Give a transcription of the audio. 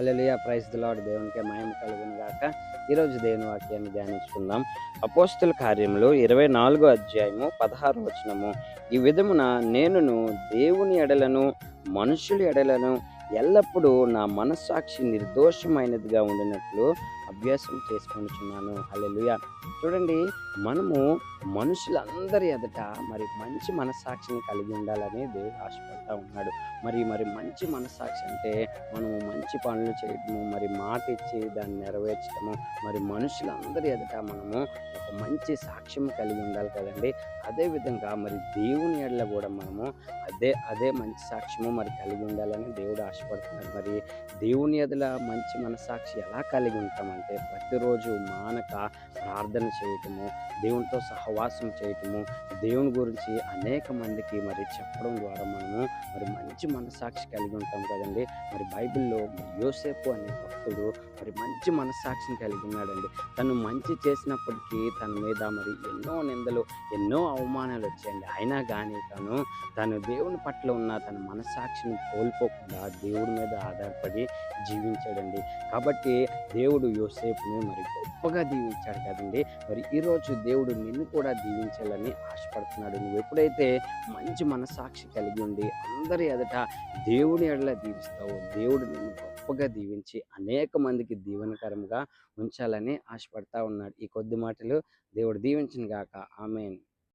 అలలియా praise the దేవునికి మహిమ కలుగును గాక ఈరోజు దేవుని వాక్యాన్ని ధ్యానించుకుందాం. అపోస్తుల కార్యములు ఇరవై నాలుగో అధ్యాయము పదహారు వచనము. ఈ విధమున నేనును దేవుని ఎడలను మనుషుల ఎడలను ఎల్లప్పుడూ నా మనస్సాక్షి నిర్దోషమైనదిగా ఉండినట్లు అభ్యాసం చేసుకుంటున్నాను హల్లెలూయా. చూడండి మనము మనుషులందరి ఎదుట మరి మంచి మనస్సాక్షిని కలిగి ఉండాలని దేవుడు ఆశపడతా ఉన్నాడు. మరి మరి మంచి మనస్సాక్షి అంటే మనము మంచి పనులు చేయటము మరి మాట ఇచ్చి దాన్ని నెరవేర్చడము మరి మనుషులందరి ఎదుట మనము ఒక మంచి సాక్ష్యం కలిగి ఉండాలి కదండి. అదే విధంగా మరి దేవుని ఎడల కూడా మనము అదే అదే మంచి సాక్ష్యము మరి కలిగి ఉండాలని దేవుడు ఆశపడుతున్నాడు. మరి దేవుని ఎదుల మంచి మనస్సాక్షి ఎలా కలిగి ఉంటామంటే ప్రతిరోజు మానక ప్రార్థన చేయటము దేవునితో సహవాసం చేయటము దేవుని గురించి అనేక మందికి మరి చెప్పడం ద్వారా మనము మరి మంచి మనసాక్షి కలిగి ఉంటాం కదండి. మరి బైబిల్లో మరి యోసేపు అనే భక్తుడు మరి మంచి మనస్సాక్షిని కలిగి ఉన్నాడండి. తను మంచి చేసినప్పటికీ తన మీద మరి ఎన్నో నిందలు ఎన్నో అవమానాలు వచ్చాయండి. అయినా కానీ తను తను దేవుని పట్ల ఉన్న తన మనస్సాక్షిని కోల్పోకుండా దేవుడి మీద ఆధారపడి జీవించాడండి. కాబట్టి దేవుడు యోసేపుని మరి గొప్పగా దీవించాడు కదండి. మరి ఈరోజు దేవుడు నిన్ను కూడా దీవించాలని ఆశపడుతున్నాడు. నువ్వు ఎప్పుడైతే మంచి మనస్సాక్షి కలిగి ఉండి అందరి ఎదుట దేవుని ఎడల దీవిస్తావు దేవుడు నిన్ను గొప్పగా దీవించి అనేక మందికి దీవెనకరంగా ఉంచాలని ఆశపడతా ఉన్నాడు. ఈ కొద్ది మాటలు దేవుడు దీవించిన గాక ఆమెన్.